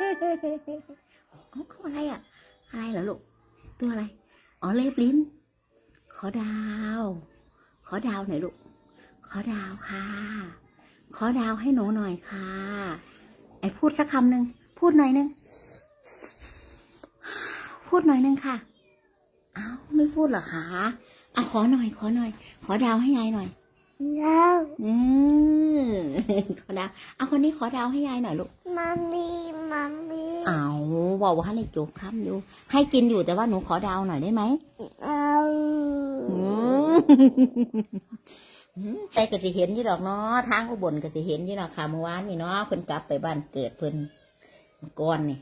ตัวอะไรอะ อะไรเหรอลูก ตัวอะไร อ๋อเล็บลิ้น ขอดาว ขอดาวหน่อยลูก ขอดาวค่ะ ขอดาวให้หนูหน่อยค่ะ ไอพูดสักคำหนึ่ง พูดหน่อยนึง พูดหน่อยนึงค่ะ เอ้าไม่พูดเหรอคะเอาขอหน่อย ขอหน่อย ขอดาวให้ยายหน่อย แล้วอืมขอดาวเอาคนนี้ขอดาวให้ยายหน่อยลูกมัมมี่มัมมี่เอาบอกว่าให้จบคำอยู่ ให้กินอยู่แต่ว่าหนูขอดาวหน่อยได้ไหมเอาอืมแต่ก็จะเห็นอยู่ดอกเนาะทางอุบลก็จะเห็นอยู่ดอกค่ะเมื่อวานนี่เนาะเพิ่นกลับไปบ้านเกิดเพิ่นก่อนนี่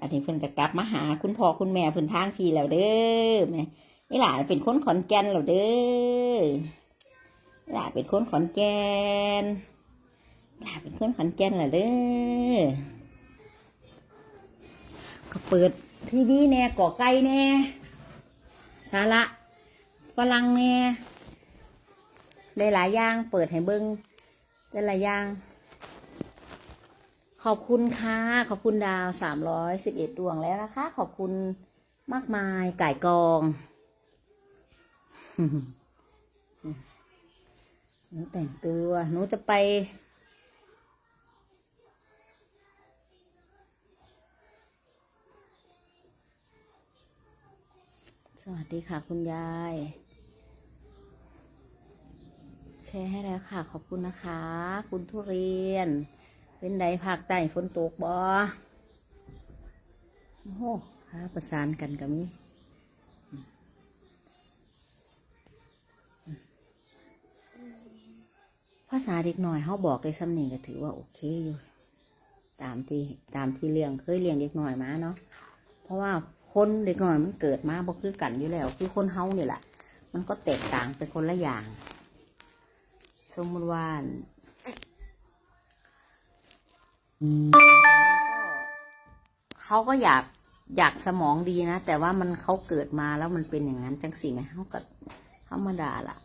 อันนี้เพิ่นก็กลับมาหาคุณพ่อคุณแม่เพิ่นทางพี่แล้วเด้อแม่นี่หลานเป็นคนขอนแก่นแล้วเด้อ หลาเป็นคนขอนแก่นหลาเป็นคนขอนแก่นแล้วเด้อก็เปิดทีวีแน่ก่อไก่แน่สาระฝรั่งแน่ได้หลายอย่างเปิดให้เบิ้งได้หลายอย่างขอบคุณค่ะ ขอบคุณดาวสามร้อยสิบเอ็ดดวงแล้วนะคะ ขอบคุณมากมายไก่กอง หนูแต่งตัว หนูจะไป สวัสดีค่ะคุณยาย แชร์ให้แล้วค่ะ ขอบคุณนะคะ คุณทุเรียน เป็นใดภาคใต้ฝนตกบ่โอ้โหหาประสานกันกับนี้ภา ษาเด็กหน่อยเขาบอกได้สำเนียงก็ถือว่าโอเคอยู่ ตามที่ตามที่เลี้ยงเคยเลี้ยงเด็กหน่อยมาเนาะเพราะว่าคนเด็กหน่อยมันเกิดมาบ่คือกันอยู่แล้ว คือคนเฮานี่แหละมันก็แตกต่างเป็นคนละอย่าง สมมติว่าเขาก็อยากอยากสมองดีนะ แต่ว่ามันเขาเกิดมาแล้วมันเป็นอย่างนั้นจังสิไหมเขาก็ธรรมดาล่ะ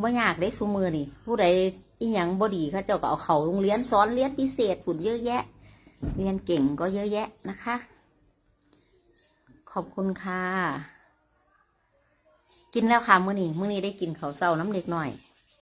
ไม่อยากได้ซูมือนี่ผู้ใดอีหยังบดีเขาเจ้าก็เอาเขาโรงเรียนสอนเรียนพิเศษฝุ่นเยอะแยะ เรียนเก่งก็เยอะแยะนะคะ ขอบคุณค่ะ กินแล้วค่ะมื้อนี้มื้อนี้ได้กินข้าวเช้าน้ำเด็กหน่อย